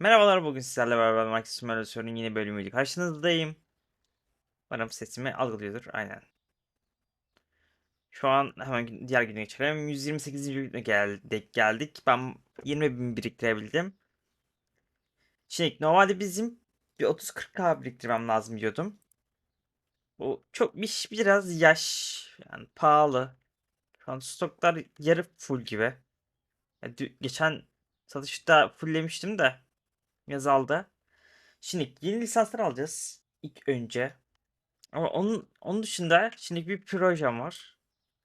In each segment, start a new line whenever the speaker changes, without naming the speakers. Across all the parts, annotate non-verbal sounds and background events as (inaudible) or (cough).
Merhabalar bugün sizlerle beraber Maxi Simülatör'ün yeni bölümüyle karşınızdayım. Umarım sesimi algılıyordur. Aynen. Şu an hemen diğer güne geçelim. 128. güne geldik. geldik. Ben 20 bin biriktirebildim. Şimdi normalde bizim bir 30-40k biriktirmem lazım diyordum. Bu çok bir, biraz yaş. Yani pahalı. Şu an stoklar yarı full gibi. Ya dü- geçen satışta fulllemiştim de. Biraz aldı. Şimdi yeni lisanslar alacağız ilk önce. Ama onun onun dışında şimdi bir projem var.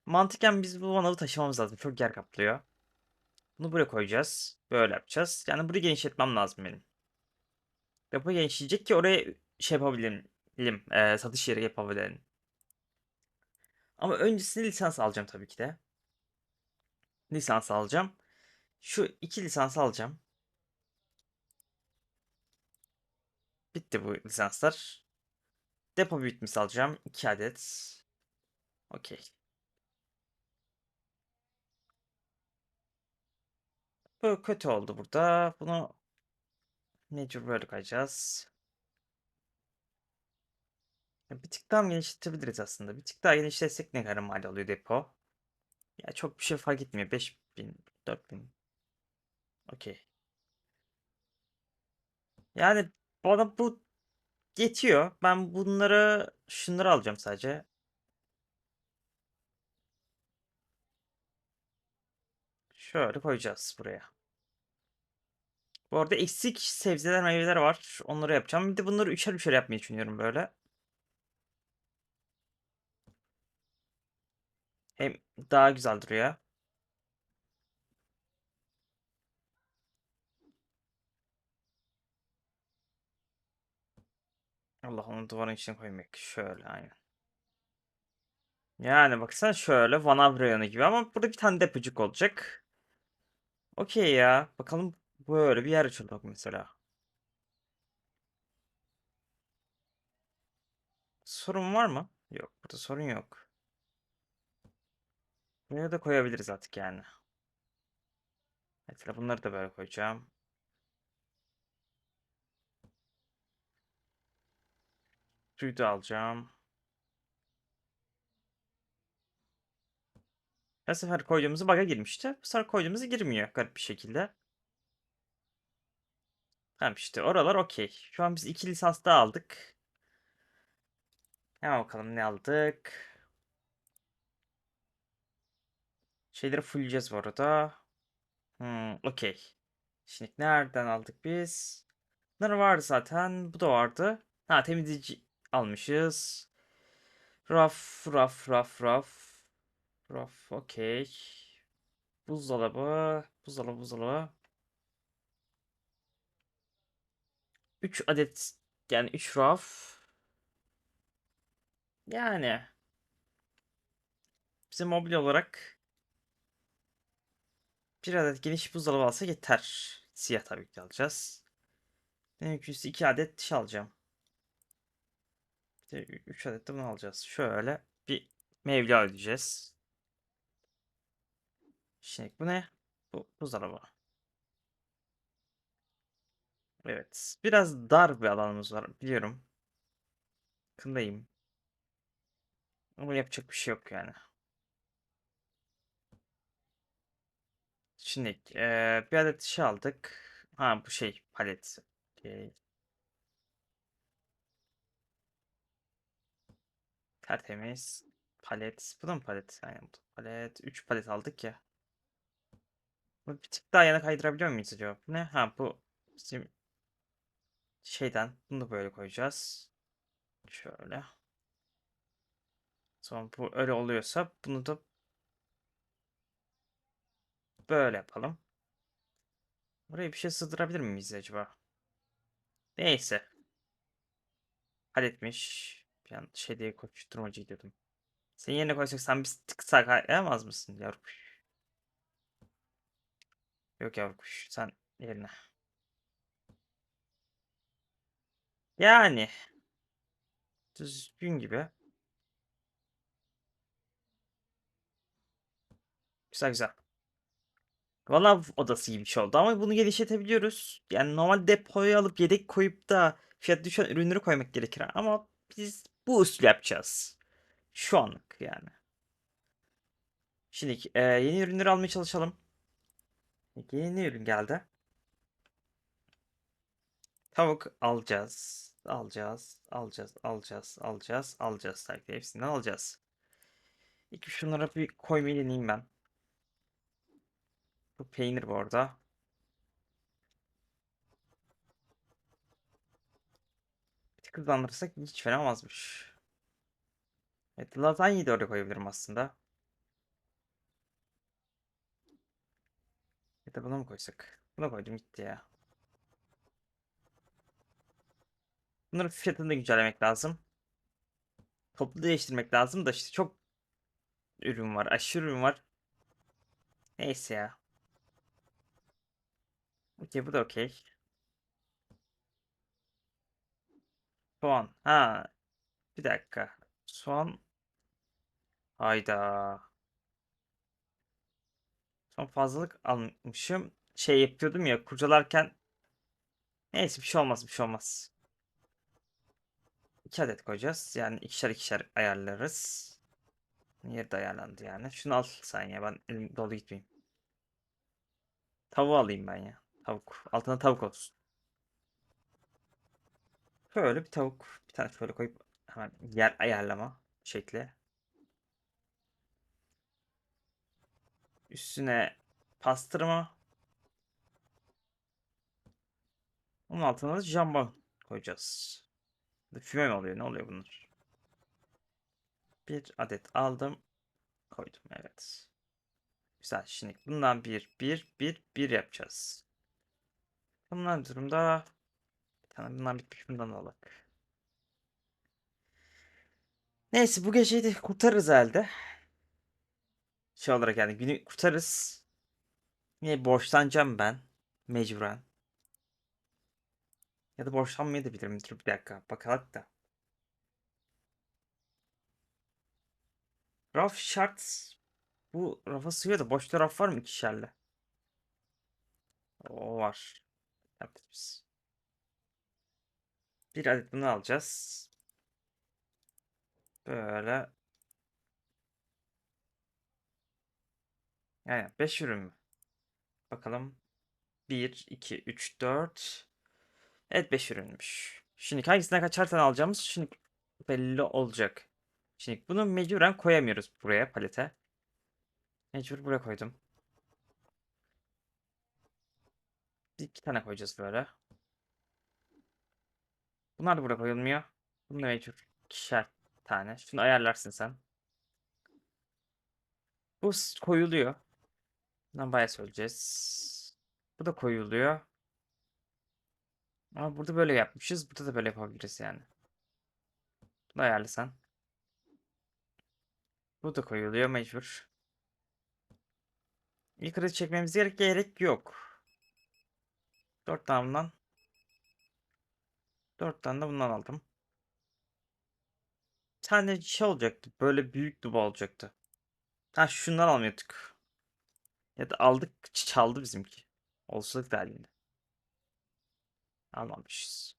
Mantıken biz bu manalı taşımamız lazım. Çok yer kaplıyor. Bunu buraya koyacağız. Böyle yapacağız. Yani burayı genişletmem lazım benim. Depo genişleyecek ki oraya şey yapabilirim. E, satış yeri yapabilirim. Ama öncesinde lisans alacağım tabii ki de. Lisans alacağım. Şu iki lisans alacağım. Bitti bu lisanslar. Depo büyütmesi alacağım. 2 adet. Okey. Bu kötü oldu burada. Bunu mecbur böyle koyacağız. Ya Bir tık daha genişletebiliriz aslında. Bir tık daha genişletsek ne kadar mal oluyor depo? Ya çok bir şey fark etmiyor. 5000, 4000. Okey. Yani bana bu yetiyor. Ben bunları şunları alacağım sadece. Şöyle koyacağız buraya. Bu arada eksik sebzeler meyveler var. Onları yapacağım. Bir de bunları üçer üçer yapmayı düşünüyorum böyle. Hem daha güzel duruyor. Allah onu duvarın içine koymak. Şöyle aynen. Yani baksana şöyle Vanav rayonu gibi ama burada bir tane depocuk olacak. Okey ya. Bakalım böyle bir yer açılacak mesela. Sorun var mı? Yok. Burada sorun yok. Buraya da koyabiliriz artık yani. Mesela bunları da böyle koyacağım. Suyu da alacağım. Her sefer koyduğumuzu bug'a girmişti. Bu sefer koyduğumuzu girmiyor garip bir şekilde. Tamam işte oralar okey. Şu an biz iki lisans daha aldık. Hemen bakalım ne aldık. Şeyleri fullleyeceğiz bu arada. Hmm, okey. Şimdi nereden aldık biz? Bunlar vardı zaten. Bu da vardı. Ha temizleyici almışız. Raf, raf, raf, raf. Raf, okey. Buzdolabı, buzdolabı, buzdolabı. 3 adet yani 3 raf. Yani bize mobilya olarak bir adet geniş buzdolabı alsa yeter. Siyah tabii ki alacağız. Mümkünse 2 adet diş alacağım. 3 adet de bunu alacağız. Şöyle bir mevla ödeyeceğiz. Şimdi bu ne? Bu buzdolabı. Evet. Biraz dar bir alanımız var biliyorum. Kındayım. Ama yapacak bir şey yok yani. Şimdi eee, bir adet şey aldık. Ha bu şey palet. Okey. Tertemiz. Palet. Bu da mı palet? Aynen bu palet. 3 palet aldık ya. Bunu bir tık daha yana kaydırabiliyor muyuz acaba? Bu ne? Ha bu bizim şeyden. Bunu da böyle koyacağız. Şöyle. Sonra bu öyle oluyorsa bunu da böyle yapalım. Buraya bir şey sığdırabilir miyiz acaba? Neyse. Halletmiş. Bir an şey diye koşturmacı gidiyordum. Senin yerine koysak sen bir tık sakayamaz mısın yavru kuş? Yok yavru kuş sen yerine. Yani. Düzgün gibi. Güzel güzel. Valla odası gibi bir şey oldu ama bunu genişletebiliyoruz. Yani normal depoya alıp yedek koyup da fiyat düşen ürünleri koymak gerekir ama biz bu usul yapacağız. Şu anlık yani. Şimdi e, yeni ürünleri almaya çalışalım. Yeni ürün geldi. Tavuk alacağız. Alacağız. Alacağız. Alacağız. Alacağız. Alacağız. Tabii ki hepsinden alacağız. İlk şunlara bir koymayı deneyeyim ben. Bu peynir bu arada. Bir tık hızlandırırsak hiç fena olmazmış. Evet, lazanyayı da oraya koyabilirim aslında. Ya da buna mı koysak? Buna koydum gitti ya. Bunların fiyatını da güncellemek lazım. Toplu değiştirmek lazım da işte çok ürün var. Aşırı ürün var. Neyse ya. Okey bu da okey. Soğan. Ha. Bir dakika. Soğan. Hayda. Son fazlalık almışım. Şey yapıyordum ya kurcalarken. Neyse bir şey olmaz bir şey olmaz. 2 adet koyacağız. Yani ikişer ikişer ayarlarız. Yeri de ayarlandı yani. Şunu al sen ya. Ben elim dolu gitmeyeyim. Tavuğu alayım ben ya. Tavuk. Altına tavuk olsun. Şöyle bir tavuk. Bir tane şöyle koyup hemen yer ayarlama şekli. Üstüne pastırma. Onun altına da jambon koyacağız. Füme mi oluyor? Ne oluyor bunlar? Bir adet aldım. Koydum. Evet. Güzel. Şimdi bundan bir, bir, bir, bir yapacağız. Bunlar durumda tane bundan bitmiş bundan alalım. Neyse bu geceyi de kurtarırız herhalde. Şey olarak yani günü kurtarırız. Yine borçlanacağım ben. Mecburen. Ya da borçlanmayabilirim. Dur bir dakika. Bakalım da. Raf şart. Bu rafa sığıyor da boşta raf var mı ikişerli? O var. Yaptık biz. Bir adet bunu alacağız. Böyle. Yani 5 ürün mü? Bakalım. 1, 2, 3, 4. Evet 5 ürünmüş. Şimdi hangisinden kaçar tane alacağımız şimdi belli olacak. Şimdi bunu mecburen koyamıyoruz buraya palete. Mecbur buraya koydum. Bir iki tane koyacağız böyle. Bunlar da buraya koyulmuyor. Bunu da mecbur ikişer tane. Şunu ayarlarsın sen. Bu koyuluyor. Bundan bayağı söyleyeceğiz. Bu da koyuluyor. Ama burada böyle yapmışız. Burada da böyle yapabiliriz yani. Bunu ayarla sen. Bu da koyuluyor mecbur. Yukarı çekmemiz gerek, gerek yok. Dört bundan. Dört tane de bundan aldım. Bir tane şey olacaktı. Böyle büyük duba olacaktı. Ha şundan almıyorduk. Ya da aldık çaldı bizimki. Olsuzluk dahilinde. Almamışız.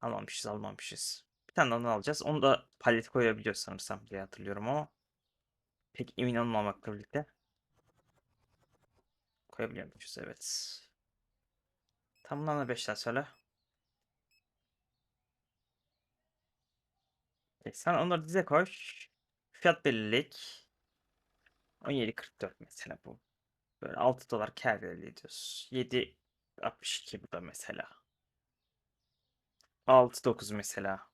Almamışız almamışız. Bir tane ondan alacağız. Onu da palet koyabiliyoruz sanırsam diye hatırlıyorum ama. Pek emin olmamakla birlikte. Koyabiliyormuşuz evet. Tam bundan da 5 tane söyle. Peki, sen onları dize koy. Fiyat belirledik. 17.44 mesela bu. Böyle 6 dolar kâr elde ediyoruz. 7.62 bu da mesela. 6.9 mesela.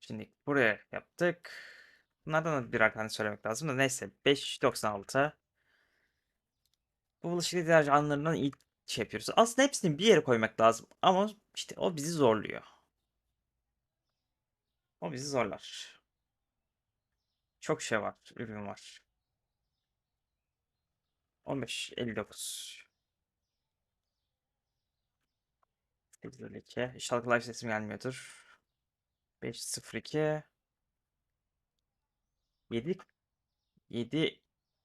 Şimdi buraya yaptık. Bunlardan da birer tane söylemek lazım da neyse. 5.96. Bu bulaşık deterjanlarından ilk şey yapıyoruz. Aslında hepsini bir yere koymak lazım ama işte o bizi zorluyor. O bizi zorlar. Çok şey var, ürün var. 15.59. 852. İnşallah live sesim gelmiyordur. 502. 7 7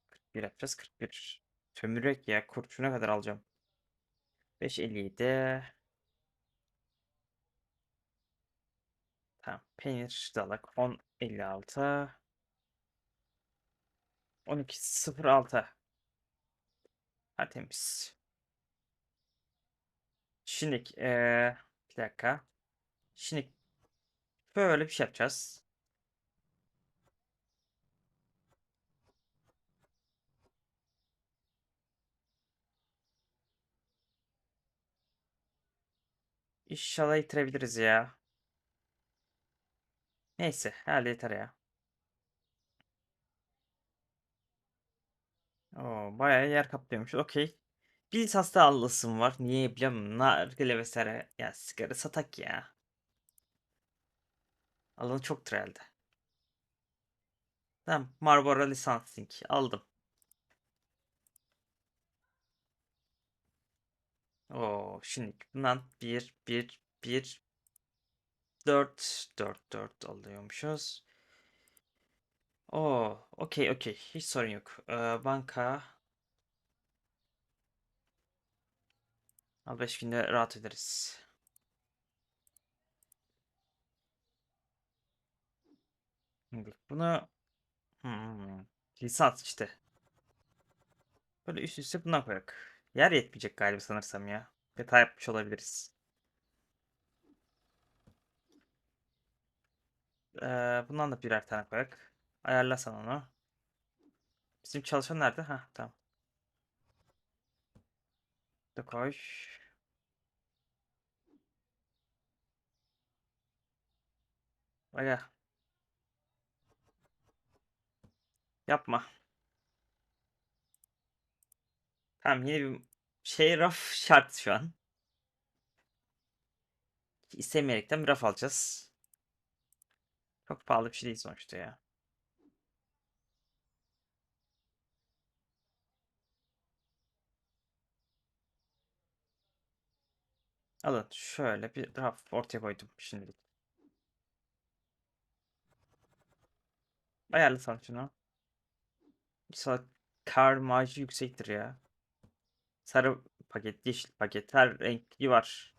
41 yapacağız. 41. Sömürek ya. Kurşuna kadar alacağım. 5.57 Tamam. Peynir dalak 10.56 12.06 Ha temiz. Şimdi eee bir dakika. Şimdi böyle bir şey yapacağız. İnşallah yitirebiliriz ya. Neyse herhalde yeter ya. Oo, bayağı yer kaplıyormuş. Okey. Bir lisanslı allasım var. Niye biliyor musun? Nargile vesaire. Ya sigara satak ya. Alanı çok herhalde. Tamam. Marlboro Licensing aldım. Oo, şimdi bundan 1 1 1 4 4 4 alıyormuşuz. Oo, okey okey. Hiç sorun yok. Ee, banka al 5 günde rahat ederiz. Bunu hmm, lisans işte. Böyle üst üste bundan koyak. Yer yetmeyecek galiba sanırsam ya. Hata yapmış olabiliriz. Ee, bundan da birer tane koyak. Ayarla sen onu. Bizim çalışan nerede? Ha tamam. Da koy. Aga. Yapma. Tamam yine bir şey raf şart şu an. İstemeyerekten bir raf alacağız. Çok pahalı bir şey değil sonuçta ya. Alın şöyle bir raf ortaya koydum şimdilik. Ayarlı sana şunu. İnşallah kar marjı yüksektir ya. Sarı paket, yeşil paket, her renkli var.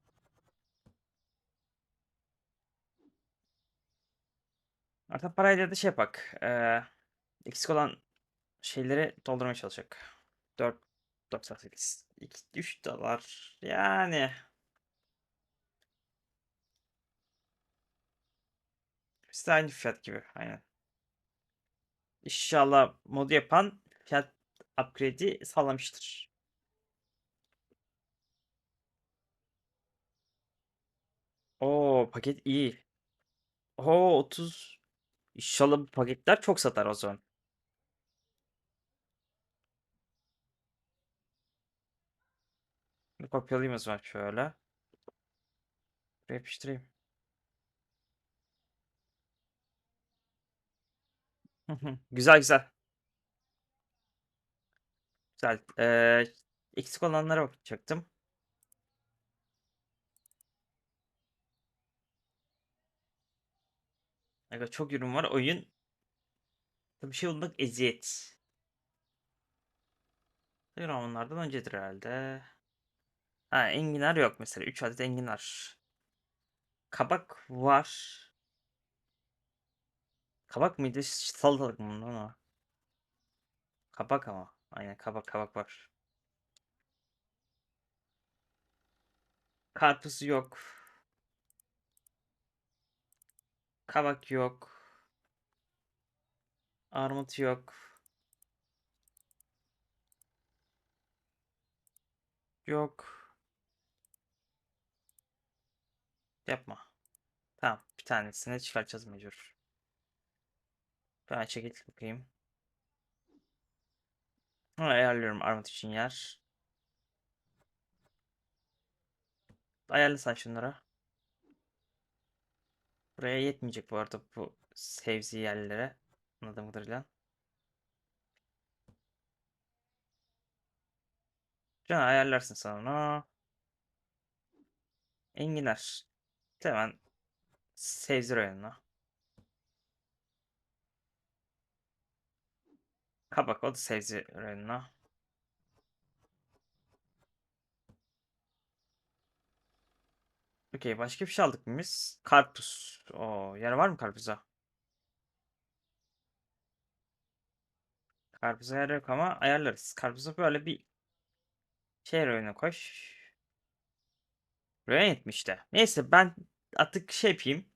Artık parayla da şey yapak. Eee eksik olan şeyleri doldurmaya çalışacak. 4 98 2 3 dolar. Yani işte aynı fiyat gibi. Aynen. İnşallah modu yapan fiyat upgrade'i sağlamıştır. Oo paket iyi. Oo 30. İnşallah bu paketler çok satar o zaman. Bir kopyalayayım o zaman şöyle. Buraya yapıştırayım. Güzel güzel. Güzel. Ee, eksik olanlara bakacaktım. Aga çok ürün var. Oyun bir şey bulmak eziyet. Hayır onlardan öncedir herhalde. Ha enginar yok mesela. 3 adet enginar. Kabak var. Kabak mıydı? Salatalık mı ama? Kabak ama. Aynen kabak kabak var. Karpuz yok. Kabak yok. Armut yok. Yok. Yapma. Tamam. Bir tanesini çıkartacağız mecbur. Ben çekil bakayım. Ayarlıyorum armut için yer. Ayarlı sen şunlara. Buraya yetmeyecek bu arada bu sebze yerlere. Anladığım kadarıyla. Can ayarlarsın sen onu. Enginar. Hemen sebze rayonuna. Kabak o da sebze ürünü. Okey başka bir şey aldık mı biz? Karpuz. Oo, yer var mı karpuza? Karpuza yer yok ama ayarlarız. Karpuza böyle bir şey rayona koş. Rayon etmiş de. Neyse ben artık şey yapayım.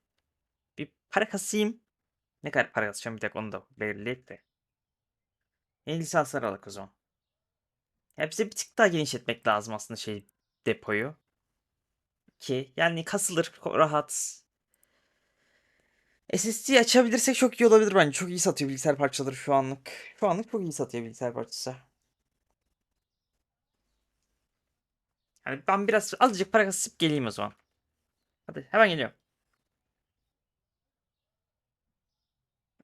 Bir para kasayım. Ne kadar para kasacağım bir dakika onu da belirleyip de. Yeni lisanslar aldık o zaman. Ya bize bir tık daha genişletmek lazım aslında şey depoyu. Ki yani kasılır rahat. SSD açabilirsek çok iyi olabilir bence. Çok iyi satıyor bilgisayar parçaları şu anlık. Şu anlık çok iyi satıyor bilgisayar parçası. Yani ben biraz azıcık para kasıp geleyim o zaman. Hadi hemen geliyorum.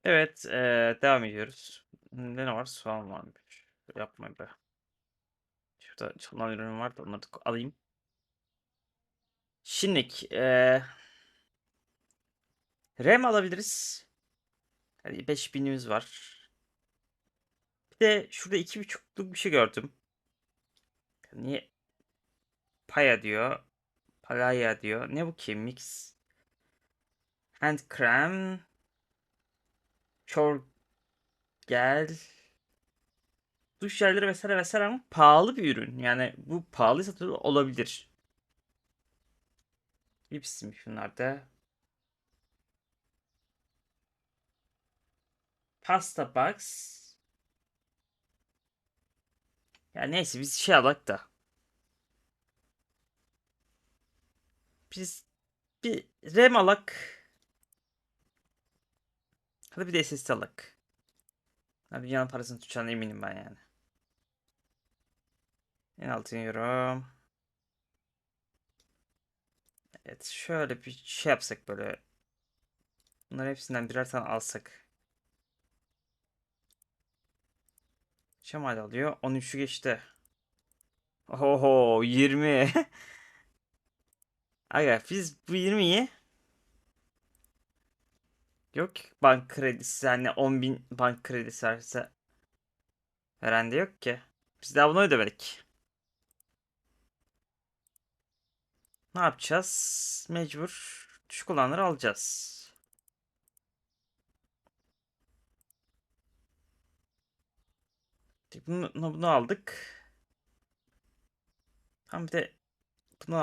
Evet, eee, devam ediyoruz. Ne var? Soğan varmış. Yapmayın be. Şurada çalınan ürün var da onları da alayım. Şimdilik eee RAM alabiliriz. Yani 5000'imiz var. Bir de şurada 2.5'luk bir şey gördüm. Niye? Paya diyor. Palaya diyor. Ne bu ki? Mix. Hand cream. Çor gel. Duş jelleri vesaire vesaire ama pahalı bir ürün. Yani bu pahalı satılıyor olabilir. Lips'miş şunlar da. Pasta box. Ya neyse biz şey alak da. Biz bir RAM alak. Hadi bir de SSD alak. Hadi dünyanın parasını tutacağına eminim ben yani. En altın euro. Evet şöyle bir şey yapsak böyle. Bunların hepsinden birer tane alsak. Şemal alıyor. 13'ü geçti. Oho 20. (laughs) Aga biz bu 20'yi yok bank kredisi hani 10.000 bank kredisi verse veren de yok ki. Biz daha bunu ödemedik. Ne yapacağız? Mecbur düşük olanları alacağız. Bunu, bunu aldık. Tam bir de bunu.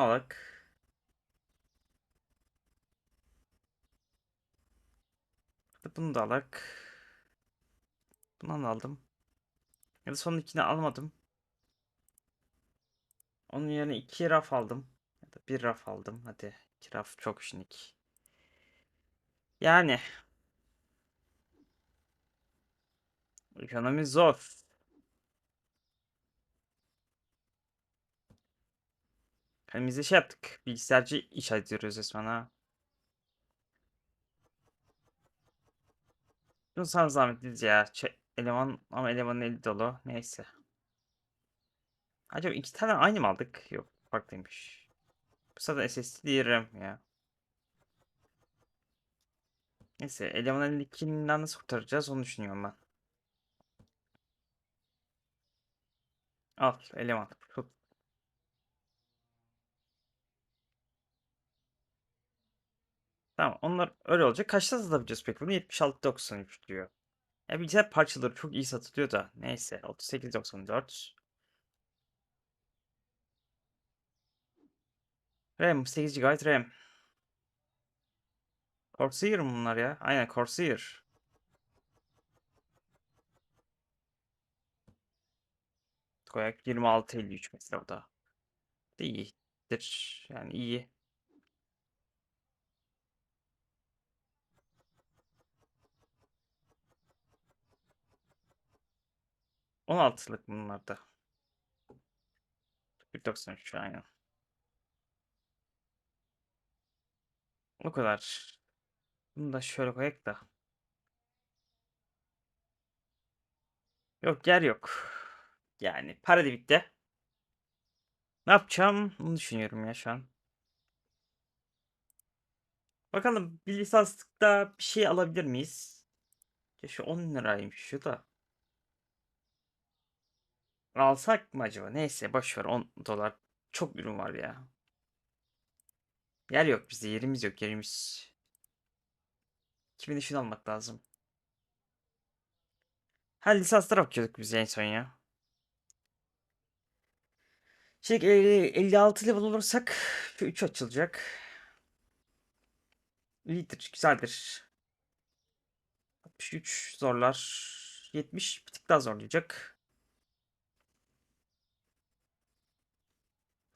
Hadi bunu da alak. Bundan da aldım. Ya da son ikini almadım. Onun yerine iki raf aldım. Bir raf aldım. Hadi iki raf çok şinik. Yani. Ekonomi zor. Kendimize şey yaptık. Bilgisayarcı iş ediyoruz resmen ha. Bunu sana zahmet ya. Ç- eleman ama elemanın eli dolu. Neyse. Acaba iki tane aynı mı aldık? Yok farklıymış. Sefer SSD diyelim ya. Neyse elemanın elinden nasıl kurtaracağız onu düşünüyorum ben. Al eleman. Tut. Tamam onlar öyle olacak. Kaçta satabileceğiz peki bunu? 76.93 diyor. Ya bilgisayar parçaları çok iyi satılıyor da. Neyse 38.94. RAM 8 GB RAM. Corsair mı bunlar ya? Aynen Corsair. Koyak 26.53 mesela o da. İyidir. Yani iyi. On altılık bunlar da. 193 aynen. O kadar. Bunu da şöyle koyak da. Yok yer yok. Yani para da bitti. Ne yapacağım? Bunu düşünüyorum ya şu an. Bakalım bir lisanslıkta bir şey alabilir miyiz? Şu 10 liraymış şu da. Alsak mı acaba? Neyse boş ver 10 dolar. Çok ürün var ya. Yer yok bizde. Yerimiz yok. Yerimiz. 2000 şunu almak lazım. Ha lisanslara bakıyorduk biz en son ya. Şey 56 level olursak şu 3 açılacak. İyidir, güzeldir. 63 zorlar. 70 bir tık daha zorlayacak.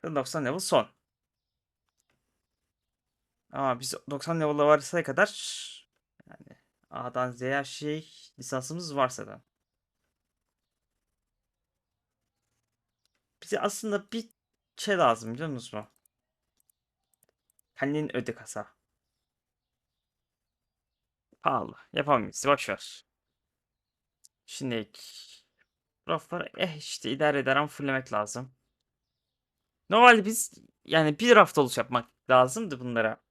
90 level son. Ama biz 90 level'a varsa kadar yani A'dan Z'ye her şey lisansımız varsa da. Bize aslında bir şey lazım biliyor musunuz mu? Kendin öde kasa. Pahalı. Yapamayız. Boş. Şimdi rafları eh işte idare eder ama fulllemek lazım. Normalde biz yani bir raf dolusu yapmak lazımdı bunlara.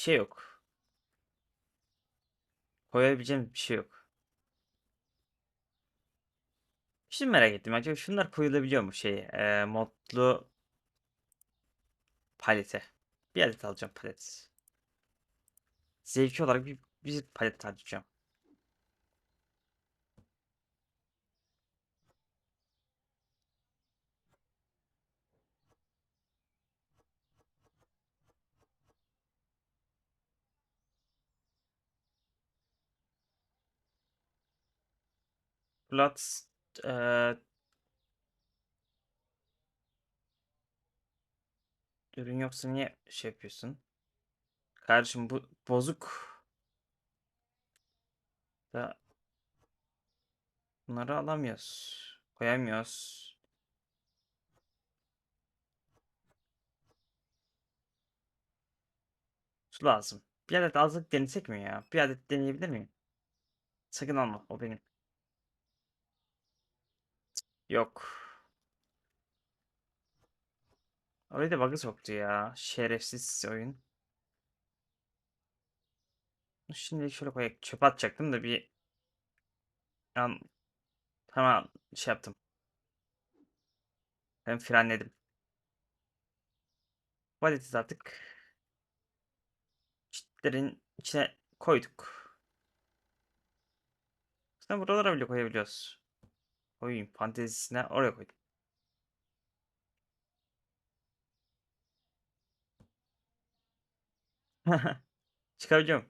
Şey yok. Koyabileceğim bir şey yok. Şimdi merak ettim. Acaba şunlar koyulabiliyor mu şey e, modlu palete? Bir adet alacağım palet. Zevki olarak bir, bir palet harcayacağım. Plat e, ürün yoksa niye şey yapıyorsun? Kardeşim bu bozuk. Da bunları alamıyoruz. Koyamıyoruz. Su lazım. Bir adet azlık denesek mi ya? Bir adet deneyebilir miyim? Sakın alma. O benim. Yok. Orayı da bug'ı soktu ya. Şerefsiz oyun. Şimdi şöyle koyayım. Çöpe atacaktım da bir an hemen şey yaptım. Ben frenledim. Valetiz artık çitlerin içine koyduk. Sen buralara bile koyabiliyoruz. Koyayım fantezisine oraya koydum. Çıkabiliyorum.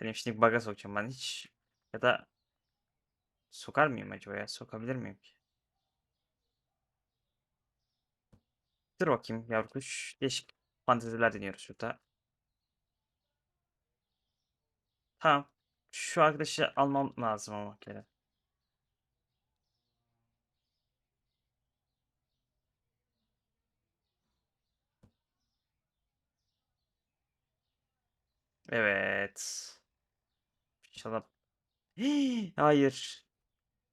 Benim şimdi bug'a sokacağım ben hiç. Ya da sokar mıyım acaba ya? Sokabilir miyim ki? Dur bakayım yavru kuş. Değişik fanteziler deniyoruz şurada. Tamam. Şu arkadaşı almam lazım ama kere. Evet. İnşallah. (gasps) Hayır.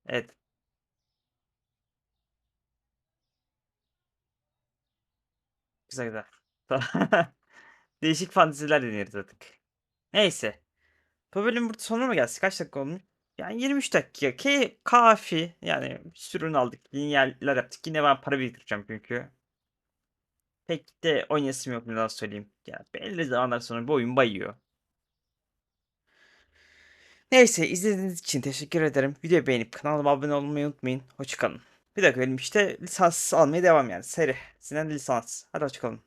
Evet. Güzel güzel. (laughs) Değişik fanteziler deniyoruz artık. Neyse. Bu bölüm burada sonuna mı gelsin? Kaç dakika olmuş? Yani 23 dakika. Ki kafi. Yani bir sürü ürün aldık. Yeni yerler yaptık. Yine ben para biriktireceğim çünkü. Pek de oynayasım yok ne daha söyleyeyim. Ya belli zamanlar sonra bu oyun bayıyor. Neyse izlediğiniz için teşekkür ederim. Videoyu beğenip kanalıma abone olmayı unutmayın. Hoşçakalın. Bir dakika benim işte lisans almaya devam yani. Seri. Sinan lisans. Hadi hoşçakalın.